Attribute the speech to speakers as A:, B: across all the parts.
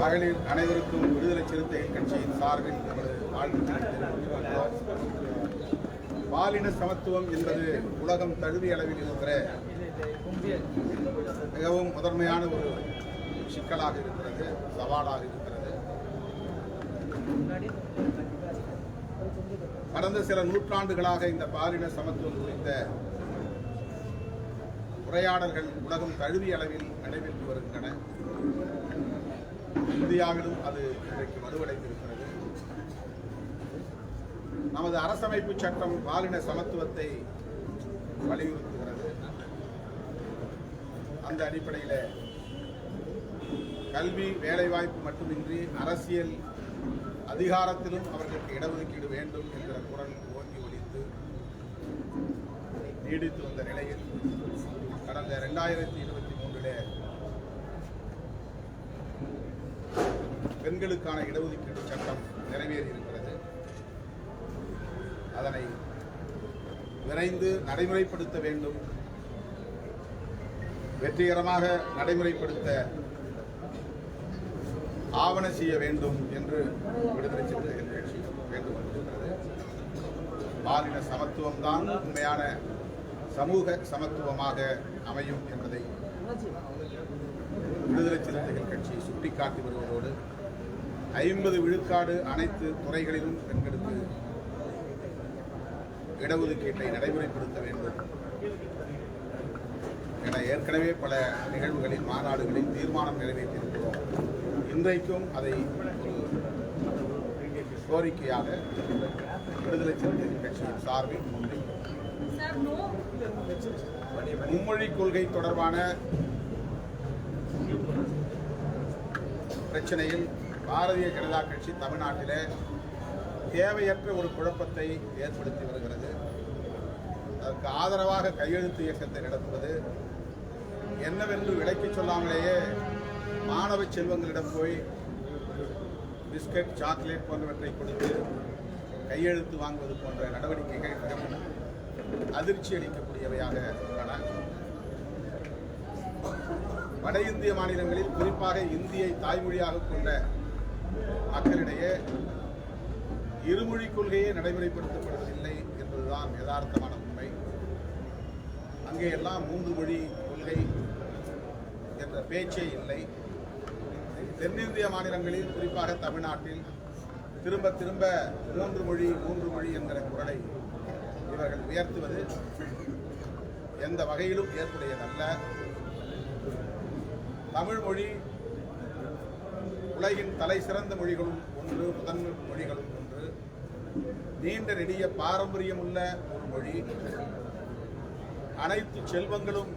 A: மகளிர் அனைவருக்கும் விடுதலை சிறுத்தைகள் கட்சியின் சார்பில் நமது வாழ்த்துக்களை பாலின சமத்துவம் என்பது உலகம் தழுவிய அளவில் இருக்கிற மிகவும் முதன்மையான ஒரு சிக்கலாக இருக்கிறது சவாலாக இருக்கிறது. கடந்த சில நூற்றாண்டுகளாக இந்த பாலின சமத்துவம் குறித்த உரையாடல்கள் உலகம் தழுவிய அளவில் நடைபெற்று வருகின்றன. இந்தியாவிலும் அது இன்றைக்கு வலுவடைந்திருக்கிறது. நமது அரசமைப்பு சட்டம் பாலின சமத்துவத்தை வலியுறுத்துகிறது. அந்த அடிப்படையில் கல்வி வேலைவாய்ப்பு மட்டுமின்றி அரசியல் அதிகாரத்திலும் அவர்களுக்கு இடஒதுக்கீடு வேண்டும் என்ற குரல் ஓங்கி ஒழித்து நீடித்து வந்த நிலையில் கடந்த ரெண்டாயிரத்தி இருபத்தி மூன்றிலே பெண்களுக்கான இடஒதுக்கீடு சட்டம் நிறைவேறி இருக்கிறது அதனை விரைந்து நடைமுறைப்படுத்த வேண்டும். வெற்றிகரமாக நடைமுறைப்படுத்த ஆவண செய்ய வேண்டும் என்று விடுதலை சிறுத்தைகள் கட்சி வேண்டுகொண்டிருக்கிறது பாலின சமத்துவம் தான் உண்மையான சமூக சமத்துவமாக அமையும் என்பதை விடுதலை சிறுத்தைகள் கட்சி சுட்டிக்காட்டி வருவதோடு ஐம்பது விழுக்காடு அனைத்து துறைகளிலும் பெண்களுக்கு இடஒதுக்கீட்டை நடைமுறைப்படுத்த வேண்டும் என ஏற்கனவே பல நிகழ்வுகளில் மாநாடுகளில் தீர்மானம் நிறைவேற்றியிருக்கிறோம். இன்றைக்கும் அதை ஒரு கோரிக்கையாக விடுதலை சிறுத்தைகள் கட்சியின் சார்பில் முன்வைக்கிறோம் மும்மொழி கொள்கை தொடர்பான பிரச்சனையில் பாரதிய ஜனதா கட்சி தமிழ்நாட்டிலே தேவையற்ற ஒரு குழப்பத்தை ஏற்படுத்தி வருகிறது. அதற்கு ஆதரவாக கையெழுத்து இயக்கத்தை நடத்துவது. என்னவென்று விளக்கிச் சொல்லாமலேயே மாணவ செல்வங்களிடம் போய் பிஸ்கட் சாக்லேட் போன்றவற்றை கொடுத்து கையெழுத்து வாங்குவது போன்ற நடவடிக்கைகள் மிகவும் அதிர்ச்சி அளிக்கக்கூடியவையாக உள்ளன. வட இந்திய மாநிலங்களில் குறிப்பாக இந்தியை தாய்மொழியாக கொண்ட மக்களிடையே இருமொழி கொள்கையே நடைமுறைப்படுத்தப்படுவதில்லை என்பதுதான் யதார்த்தமான உண்மை. அங்கே எல்லாம் மூன்று மொழி கொள்கை என்ற பேச்சே இல்லை. தென்னிந்திய மாநிலங்களில் குறிப்பாக தமிழ்நாட்டில் திரும்ப திரும்ப மூன்று மொழி மூன்று மொழி என்கிற குரலை இவர்கள் உயர்த்துவது எந்த வகையிலும் ஏற்புடையதல்ல. தமிழ் மொழி உலகின் தலை சிறந்த மொழிகளும் ஒன்று முதன்மை மொழிகளும் ஒன்று. நீண்ட நெடிய பாரம்பரியமுள்ள ஒரு மொழி. அனைத்து செல்வங்களும்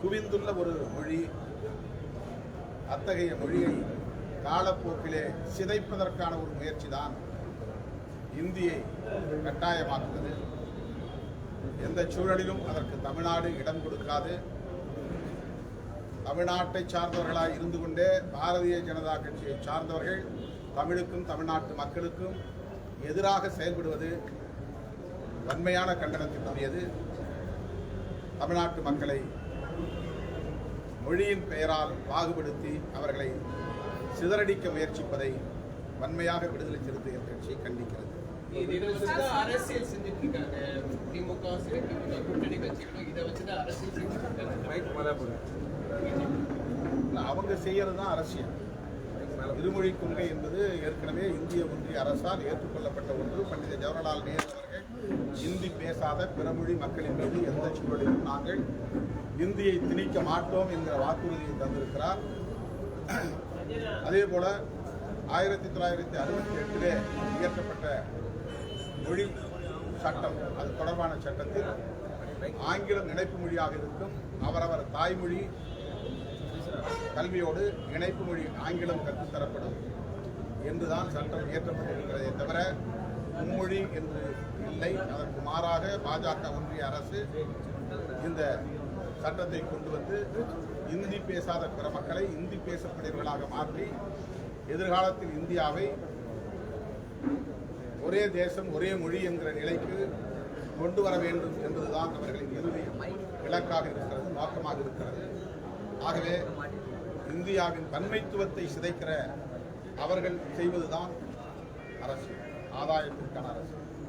A: குவிந்துள்ள ஒரு மொழி. அத்தகைய மொழியை காலப்போக்கிலே சிதைப்பதற்கான ஒரு முயற்சி தான் இந்தியை கட்டாயமாக்குவது. எந்த சூழலிலும் அதற்கு தமிழ்நாடு இடம் கொடுக்காது. தமிழ்நாட்டை சார்ந்தவர்களாய் இருந்து கொண்டே பாரதிய ஜனதா கட்சியை சார்ந்தவர்கள் தமிழுக்கும் தமிழ்நாட்டு மக்களுக்கும் எதிராக செயல்படுவது வன்மையான கண்டனத்திற்குரியது. தமிழ்நாட்டு மக்களை மொழியின் பெயரால் பாகுபடுத்தி அவர்களை சிதறடிக்க முயற்சிப்பதை வன்மையாக விடுதலை சிறுத்தைகள் கட்சி கண்டிக்கிறது.
B: அரசியல் செஞ்சுட்டு இருக்காங்க திமுக கூட்டணி கட்சிகளும் இதை வச்சுதான் அரசியல் செஞ்சுட்டு இருக்காங்க
A: அவங்க செய்யறது தான் அரசியல். இருமொழி கொள்கை என்பது ஏற்கனவே இந்திய ஒன்றிய அரசால் ஏற்றுக்கொள்ளப்பட்ட ஒன்று. பண்டித ஜவஹர்லால் நேரு அவர்கள் இந்தி பேசாத பிறமொழி மக்களின் மீது எந்த சூழலிலும் நாங்கள் இந்தியை திணிக்க மாட்டோம் என்கிற வாக்குறுதியை தந்திருக்கிறார். அதே போல ஆயிரத்தி தொள்ளாயிரத்தி அறுபத்தி எட்டிலே இயற்றப்பட்ட மொழி சட்டம் அது தொடர்பான சட்டத்தில் ஆங்கிலம் இணைப்பு மொழியாக இருக்கும். அவரவர் தாய்மொழி கல்வியோடு இணைப்பு மொழி ஆங்கிலம் கற்றுத்தரப்படும் என்றுதான் சட்டம் இயற்றப்பட்டிருக்கிறதே தவிர மும்மொழி என்று இல்லை. அதற்கு மாறாக பாஜக ஒன்றிய அரசு இந்த சட்டத்தை கொண்டு வந்து இந்தி பேசாத பிற மக்களை இந்தி பேசக்கூடியவர்களாக மாற்றி எதிர்காலத்தில் இந்தியாவை ஒரே தேசம் ஒரே மொழி என்கிற நிலைக்கு கொண்டு வர வேண்டும் என்பதுதான் அவர்களின் இறுதி இலக்காக இருக்கிறது நோக்கமாக இருக்கிறது. ஆகவே இந்திய இந்தியாவின் பன்மைத்துவத்தை சிதைக்கிற அவர்கள் செய்வதுதான் அரசியல் ஆதாயத்திற்கான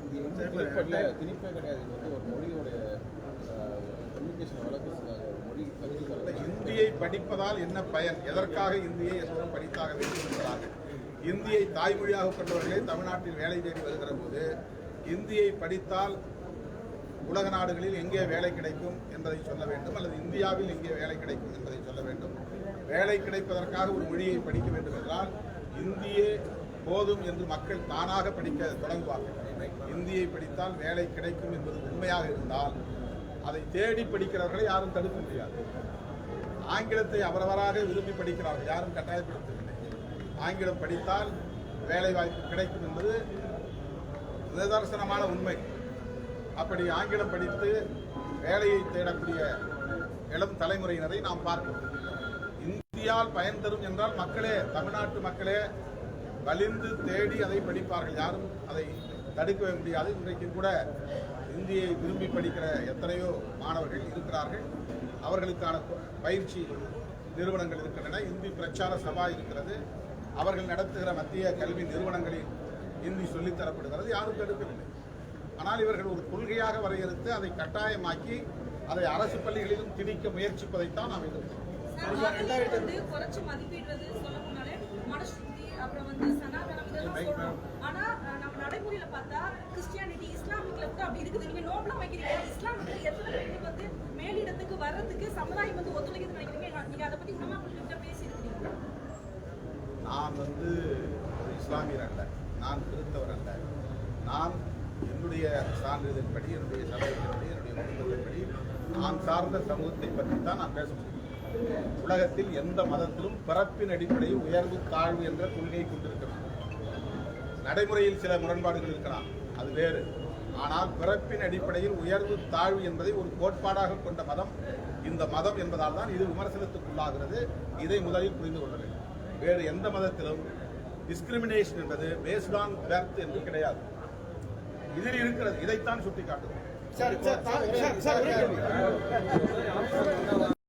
C: திணிப்பு கிடையாது. வந்து ஒரு கம்யூனிகேஷன் வளர்க்கறதுக்காக.
A: இந்தியை படிப்பதால் என்ன பயன்? எதற்காக இந்தியை எல்லோரும் படித்தாக வேண்டும் என்கிறார்கள் இந்தியை தாய்மொழியாக கொண்டவர்களே தமிழ்நாட்டில் வேலை தேடி வருகிற போது இந்தியை படித்தால் உலக நாடுகளில் எங்கே வேலை கிடைக்கும் என்பதை சொல்ல வேண்டும் அல்லது இந்தியாவில் எங்கே வேலை கிடைக்கும் என்பதை சொல்ல வேண்டும். வேலை கிடைப்பதற்காக ஒரு மொழியை படிக்க வேண்டும் என்றால் இந்தியே போதும் என்று மக்கள் தானாக படிக்க தொடங்குவார்கள். இந்தியை படித்தால் வேலை கிடைக்கும் என்பது உண்மையாக இருந்தால் அதை தேடி படிக்கிறவர்களை யாரும் தடுக்க முடியாது. ஆங்கிலத்தை அவரவராக விரும்பி படிக்கிறார்கள் யாரும் கட்டாயப்படுத்தவில்லை. ஆங்கிலம் படித்தால் வேலை வாய்ப்பு கிடைக்கும் என்பது நிதர்சனமான உண்மை. அப்படி ஆங்கிலம் படித்து வேலையை தேடக்கூடிய இளம் தலைமுறையினரை நாம் பார்க்கிறோம் இந்தியால் பயன் தரும் என்றால் மக்களே தமிழ்நாட்டு மக்களே வலிந்து தேடி அதை படிப்பார்கள். யாரும் அதை தடுக்கவே முடியாது. இன்றைக்கு கூட இந்தியை விரும்பி படிக்கிற எத்தனையோ மாணவர்கள் இருக்கிறார்கள். அவர்களுக்கான பயிற்சி நிறுவனங்கள் இருக்கின்றன. இந்தி பிரச்சார சபா இருக்கிறது. அவர்கள் நடத்துகிற மத்திய கல்வி நிறுவனங்களில் இந்தி சொல்லித்தரப்படுகிறது யாரும் தடுக்கவில்லை. ஆனால் இவர்கள் ஒரு கொள்கையாக வரையறுத்து அதை கட்டாயமாக்கி அதை அரசு பள்ளிகளிலும் திணிக்க முயற்சிப்பதைத்தான் நாம் எதிர்க்கிறோம்.
D: வந்து குறைச்சு மதிப்பிடுறது சொல்ல போனாலே மனுஸ்மிருதி அப்புறம் வந்து சனாதனம் இதெல்லாம் சொல்றோம். ஆனா நம்ம நடைமுறையில பார்த்தா கிறிஸ்டியானிட்டி இஸ்லாமிக்ல கூட அப்படி இருக்குது. நீங்க நோம்பலாம் வைக்கிறீங்க. இஸ்லாமிக்ல எத்தனை பேருக்கு வந்து மேலிடத்துக்கு வர்றதுக்கு சமுதாயம் வந்து ஒத்துழைக்குதுன்னு நினைக்கிறீங்க? நீங்க அதை பத்தி இன்னும் பேசியிருக்கீங்க
A: நான் வந்து இஸ்லாமியர் அல்ல. நான் கிறிஸ்தவர் அல்ல. நான் என்னுடைய சான்றிதழ்படி என்னுடைய சமயத்தின்படி என்னுடைய குடும்பத்தின்படி நான் சார்ந்த சமூகத்தை பற்றி தான் நான் பேச முடியும். உலகத்தில் எந்த மதத்திலும் பிறப்பின் அடிப்படையில் உயர்வு தாழ்வு என்ற கொள்கையை கொண்டிருக்கிறது. நடைமுறையில் சில முரண்பாடுகள் இருக்கலாம் அது வேறு. ஆனால் பிறப்பின் அடிப்படையில் உயர்வு தாழ்வு என்பதை ஒரு கோட்பாடாக கொண்ட மதம் இந்த மதம் என்பதால் தான் இது விமர்சனத்துக்குள்ளாகிறது. இதை முதலில் புரிந்து கொள்ள வேண்டும். வேறு எந்த மதத்திலும் டிஸ்கிரிமினேஷன் என்பது பேஸ்ட் ஆன் பெர்த் என்று கிடையாது. இதில் இருக்கிறது. இதைத்தான் சுட்டிக்காட்டுவோம்
C: சார் சார் சார் சார்.